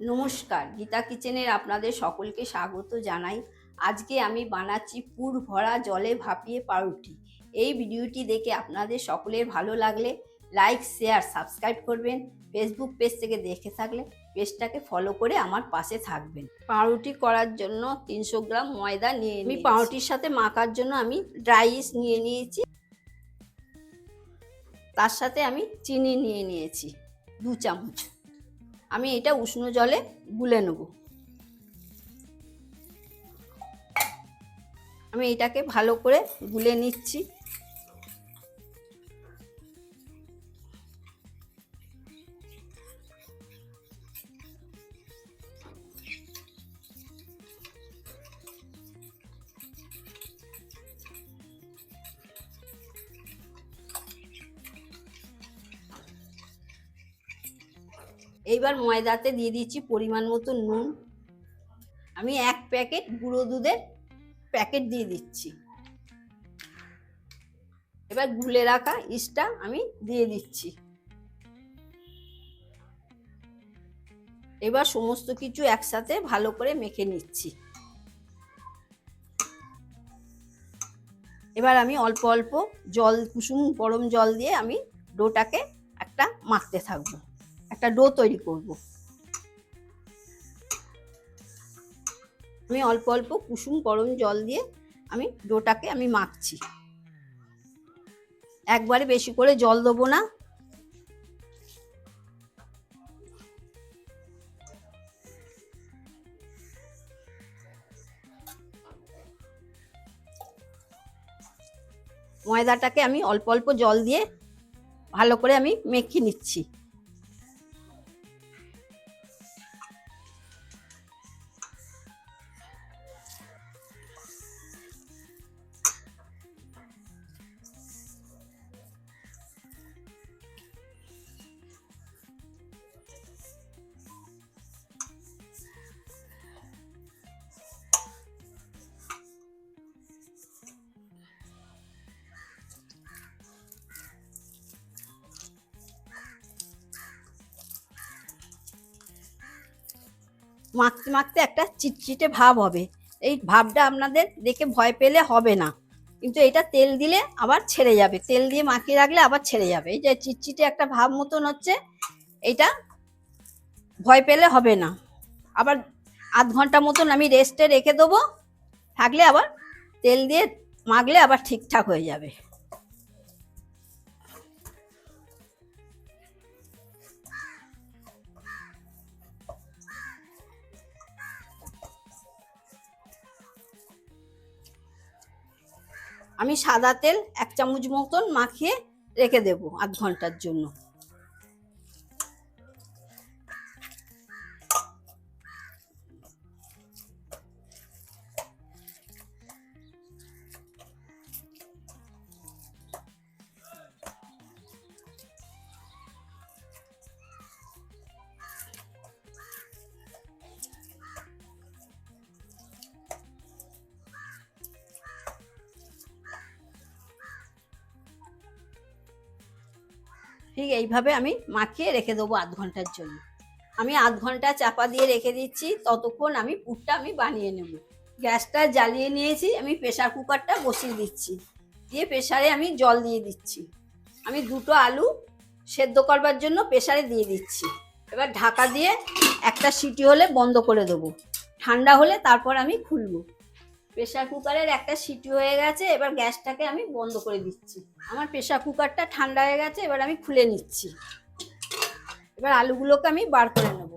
নমস্কার গীতা কিচেনের আপনাদের সকলকে স্বাগত জানাই। আজকে আমি বানাচ্ছি পুর ভরা জলে ভাপিয়ে পাউরুটি। এই ভিডিওটি দেখে আপনাদের সকলের ভালো লাগলে লাইক শেয়ার সাবস্ক্রাইব করবেন ফেসবুক পেজ থেকে দেখে থাকলে পেজটাকে ফলো করে আমার পাশে থাকবেন। পাউরুটি করার জন্য তিনশো গ্রাম ময়দা নিয়ে আমি পাউরুটির সাথে মাখার জন্য আমি ড্রাই ইস্ট নিয়ে নিয়েছি। তার সাথে আমি চিনি নিয়ে নিয়েছি দু চামচ। আমি এটা উষ্ণ জলে গুলে নেব। আমি এটাকে ভালো করে গুলে নিচ্ছি। এইবার ময়দাতে দিয়ে দিচ্ছি পরিমাণ মতো নুন। আমি এক প্যাকেট গুঁড়ো দুধের প্যাকেট দিয়ে দিচ্ছি। এবার গুলে রাখা ইস্টটা আমি দিয়ে দিচ্ছি। এবার সমস্ত কিছু একসাথে ভালো করে মেখে নিচ্ছি। এবার আমি অল্প অল্প জল, কুসুম, গরম জল দিয়ে আমি ডোটাকে একটা মাখতে থাকব। একটা ডো তৈরি করব। আমি অল্প অল্প কুসুম গরম জল দিয়ে আমি ডোটাকে আমি মাখছি। একবারে বেশি করে জল দেবো না। ময়দাটাকে আমি অল্প অল্প জল দিয়ে ভালো করে আমি মেখে নিচ্ছি। মাখতে মাখতে একটা চিটচিটে ভাব হবে। এই ভাবটা আপনাদের দেখে ভয় পেলে হবে না। কিন্তু এটা তেল দিলে আবার ছেড়ে যাবে। তেল দিয়ে মাখিয়ে রাখলে আবার ছেড়ে যাবে। এই যে চিটচিটে একটা ভাব মতন হচ্ছে, এটা ভয় পেলে হবে না। আবার আধ ঘণ্টা মতন আমি রেস্টে রেখে দেবো। থাকলে আবার তেল দিয়ে মাখলে আবার ঠিকঠাক হয়ে যাবে। আমি সাদা তেল এক চামচ মতন মাখিয়ে রেখে দেব আধ ঘণ্টার জন্য। ঠিক এইভাবে আমি মাখিয়ে রেখে দেবো আধ ঘণ্টার জন্য। আমি আধ ঘণ্টা চাপা দিয়ে রেখে দিচ্ছি, ততক্ষণ আমি পুরটা আমি বানিয়ে নেব। গ্যাসটা জ্বালিয়ে নিয়েছি, আমি প্রেশার কুকারটা বসিয়ে দিচ্ছি। দিয়ে প্রেশারে আমি জল দিয়ে দিচ্ছি। আমি দুটো আলু সেদ্ধ করবার জন্য প্রেশারে দিয়ে দিচ্ছি। এবার ঢাকা দিয়ে একটা সিটি হলে বন্ধ করে দেবো। ঠান্ডা হলে তারপর আমি খুলবো। প্রেশার কুকারের একটা সিটি হয়ে গেছে, এবার গ্যাসটাকে আমি বন্ধ করে দিচ্ছি। আমার প্রেশার কুকারটা ঠান্ডা হয়ে গেছে, এবার আমি খুলে নিচ্ছি। এবার আলুগুলোকে আমি বার করে নেব।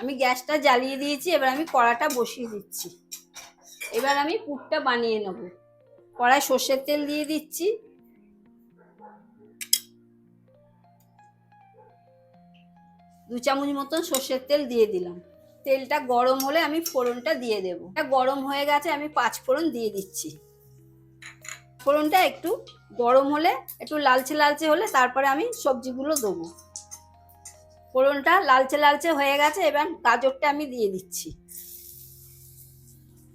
আমি গ্যাসটা জ্বালিয়ে দিয়েছি, এবার আমি কড়াটা বসিয়ে দিচ্ছি। এবার আমি পুরটা বানিয়ে নেব। কড়াই সর্ষের তেল দিয়ে দিচ্ছি। দু চামচ মতন সর্ষের তেল দিয়ে দিলাম। তেলটা গরম হলে আমি ফোড়নটা দিয়ে দেবো। গরম হয়ে গেছে, আমি পাঁচ ফোড়ন দিয়ে দিচ্ছি। ফোড়নটা একটু গরম হলে, একটু লালচে লালচে হলে তারপরে আমি সবজিগুলো দেবো। ফোড়নটা লালচে লালচে হয়ে গেছে, এবার গাজরটা আমি দিয়ে দিচ্ছি।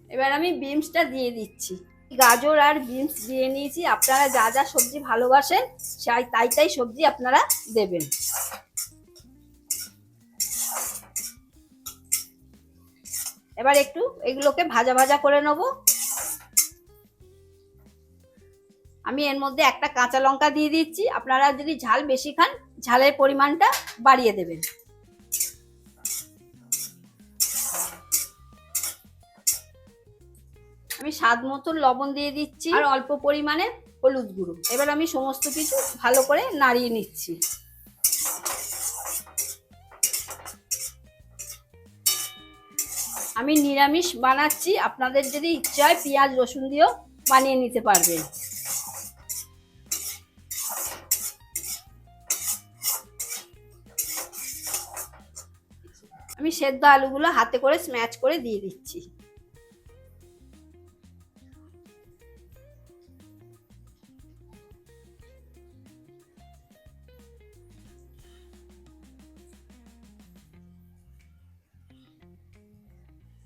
এবার আমি বিনসটা দিয়ে দিচ্ছি। গাজর আর বিনস দিয়ে নিয়েছি। আপনারা যা যা সবজি ভালোবাসেন তাই তাই সবজি আপনারা দেবেন। এবার একটু এগুলোকে ভাজা ভাজা করে নেব। আমি এর মধ্যে একটা কাঁচা লঙ্কা দিয়ে দিচ্ছি। আপনারা যদি ঝাল বেশি খান, ঝালের পরিমাণটা বাড়িয়ে দেবেন। আমি স্বাদ মতো লবণ দিয়ে দিচ্ছি আর অল্প পরিমাণে হলুদ গুঁড়ো। এবার আমি সমস্ত কিছু ভালো করে নাড়িয়ে নিচ্ছি। আমি নিরামিষ বানাচ্ছি, আপনাদের যদি ইচ্ছা হয় পেঁয়াজ, রসুন দিয়েও বানিয়ে নিতে পারবেন। আমি সেদ্ধ আলুগুলো হাতে করে স্ম্যাচ করে দিয়ে দিচ্ছি।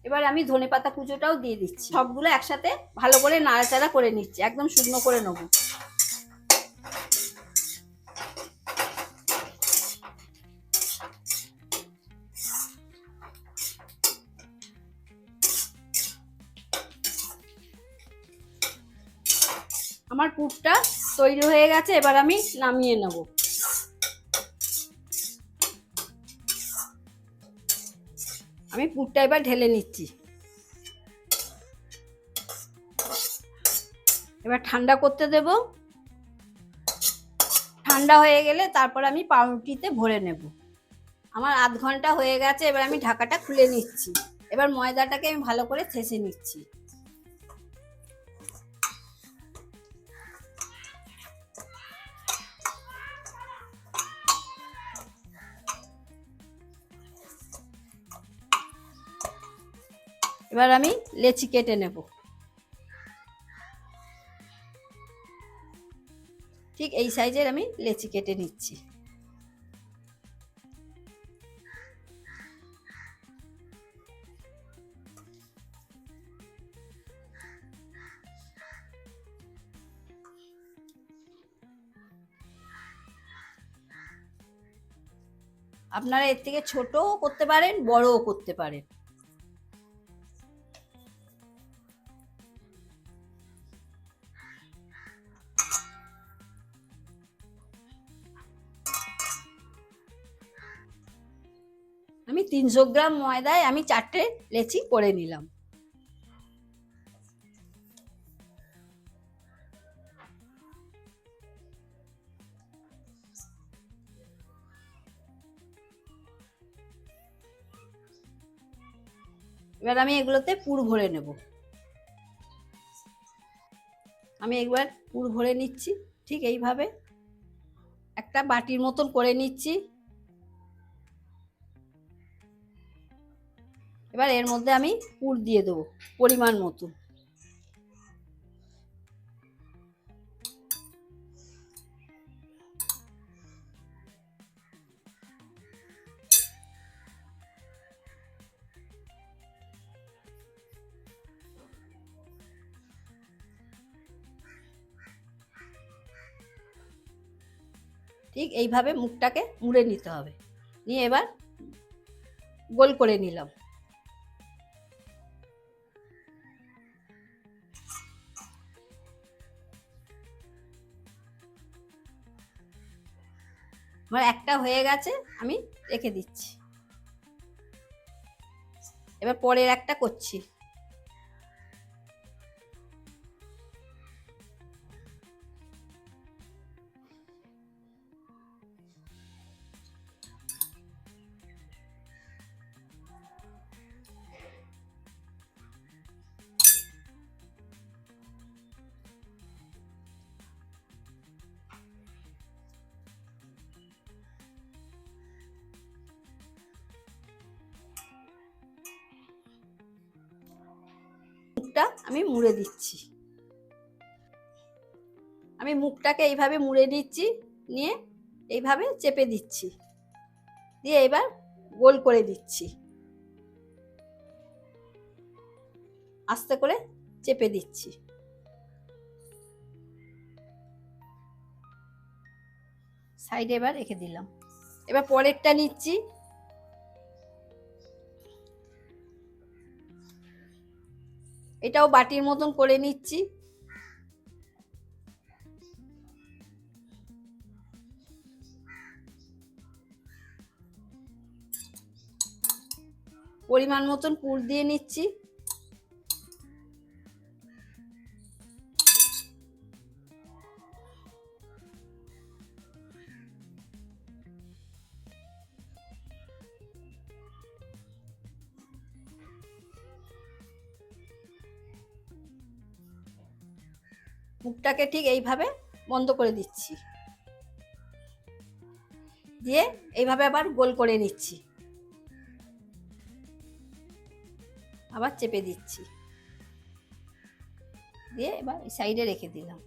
এবার আমি ধনেপাতা কুচোটাও দিয়ে দিচ্ছি। সবগুলো একসাথে ভালো করে নাড়াচাড়া করে নিচ্ছি, একদম শুকনো করে নেব। আমার পুরটা তৈরি হয়ে গেছে, এবার আমি নামিয়ে নেব। আমি পুরটা এবার ঢেলে নিচ্ছি। এবার ঠান্ডা করতে দেব। ঠান্ডা হয়ে গেলে তারপর আমি পাউরুটিতে ভরে নেব। আমার আধ ঘণ্টা হয়ে গেছে, এবার আমি ঢাকাটা খুলে নিচ্ছি। এবার ময়দাটাকে আমি ভালো করে থেসে নিচ্ছি। এবার আমি লেচি কেটে নেব। ঠিক এই সাইজের আমি লেচি কেটে নিচ্ছি। আপনারা এর থেকে ছোটও করতে পারেন, বড়ও করতে পারেন। তিনশো গ্রাম ময়দায় আমি চারটে লেচি করে নিলাম। এবার আমি এগুলোতে পুর ভরে নেব। আমি একবার পুর ভরে নিচ্ছি, ঠিক এইভাবে। একটা বাটির মতন করে নিচ্ছি। এবার এর মধ্যে আমি পুর দিয়ে দেবো, পরিমাণ মতো। ঠিক এইভাবে মুখটাকে মুড়ে নিতে হবে। নিয়ে এবার গোল করে নিলাম। আমার একটা হয়ে গেছে আমি রেখে দিচ্ছি। এবার পরের একটা করছি। মুখটা আমি মুড়ে দিচ্ছি। আমি মুখটাকে এইভাবে মুড়ে দিচ্ছি, নিয়ে এইভাবে চেপে দিচ্ছি। দিয়ে এবার গোল করে দিচ্ছি। আস্তে করে চেপে দিচ্ছি। সাইডে এবার রেখে দিলাম। এবার পরেরটা নিচ্ছি। এটাও বাটির মতন করে নিচ্ছি। পরিমাণ মতন পুর দিয়ে নিচ্ছি। মুখটাকে ঠিক এইভাবে বন্ধ করে দিচ্ছি। দিয়ে এইভাবে আবার গোল করে নিচ্ছি। আবার চেপে দিচ্ছি। দিয়ে এবার সাইডে রেখে দিলাম।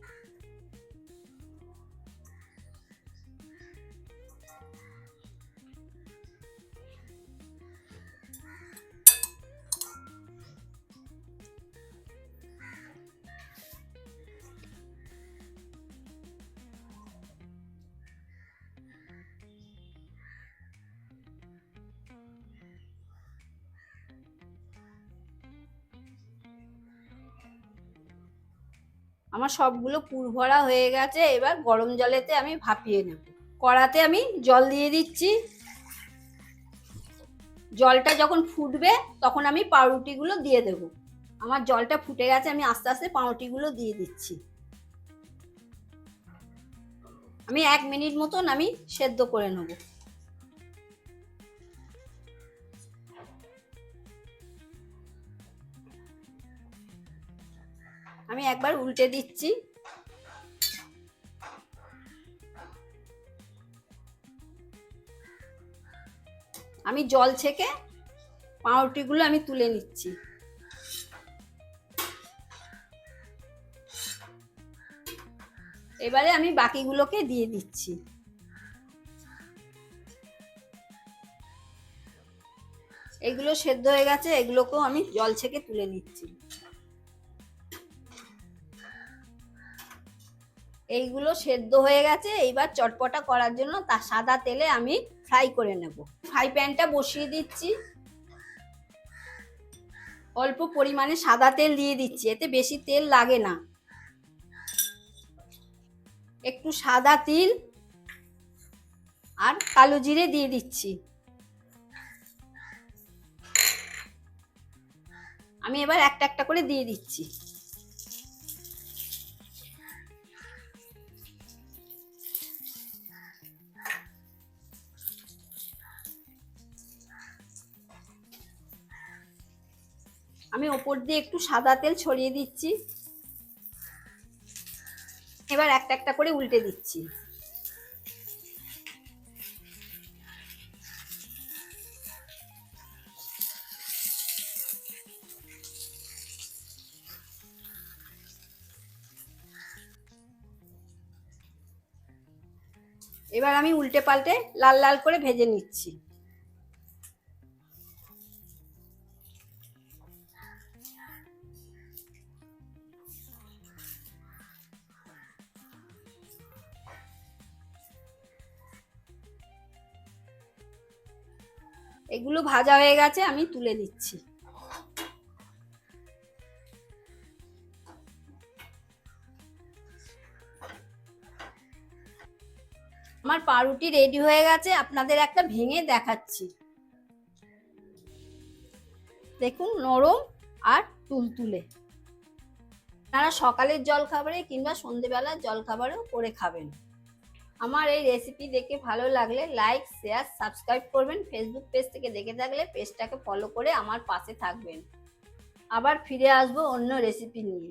আমার সবগুলো পুর ভরা হয়ে গেছে, এবার গরম জলেতে আমি ভাপিয়ে নেব। কড়াতে আমি জল দিয়ে দিচ্ছি। জলটা যখন ফুটবে, তখন আমি পাউরুটিগুলো দিয়ে দেব। আমার জলটা ফুটে গেছে, আমি আস্তে আস্তে পাউরুটিগুলো দিয়ে দিচ্ছি। আমি এক মিনিট মতন আমি সেদ্ধ করে নেব। আমি একবার উল্টে দিচ্ছি। আমি জল ছেঁকে পাউরুটিগুলো আমি তুলে নিচ্ছি। এবারে আমি বাকিগুলোকে দিয়ে দিচ্ছি। এগুলো সেদ্ধ হয়ে গেছে, এগুলোকেও আমি জল ছেঁকে তুলে নিচ্ছি। এইগুলো সেদ্ধ হয়ে গেছে, এইবার চটপটা করার জন্য তা সাদা তেলে আমি ফ্রাই করে নেব। ফ্রাই প্যানটা বসিয়ে দিচ্ছি। অল্প পরিমাণে সাদা তেল দিয়ে দিচ্ছি, এতে বেশি তেল লাগে না। একটু সাদা তিল আর কালো জিরে দিয়ে দিচ্ছি। আমি এবার একটা একটা করে দিয়ে দিচ্ছি। আমি ওপর দিয়ে একটু সাদা তেল ছড়িয়ে দিচ্ছি। এবার একটা একটা করে উল্টে দিচ্ছি। এবার আমি উল্টে পাল্টে লাল লাল করে ভেজে নিচ্ছি। এগুলো ভাজা হয়ে গেছে, আমি তুলে দিচ্ছি আমার পাউরুটি রেডি হয়ে গেছে, আপনাদের একটা ভেঙে দেখাচ্ছি। দেখুন, নরম আর তুলতুলে। তারা সকালের জল খাবারে কিংবা সন্ধেবেলার জল খাবারেও করে খাবেন। আমার এই রেসিপি দেখে ভালো লাগলে লাইক শেয়ার সাবস্ক্রাইব করবেন। ফেসবুক পেজ থেকে দেখে থাকলে পেজটাকে ফলো করে আমার পাশে থাকবেন। আবার ফিরে আসব অন্য রেসিপি নিয়ে।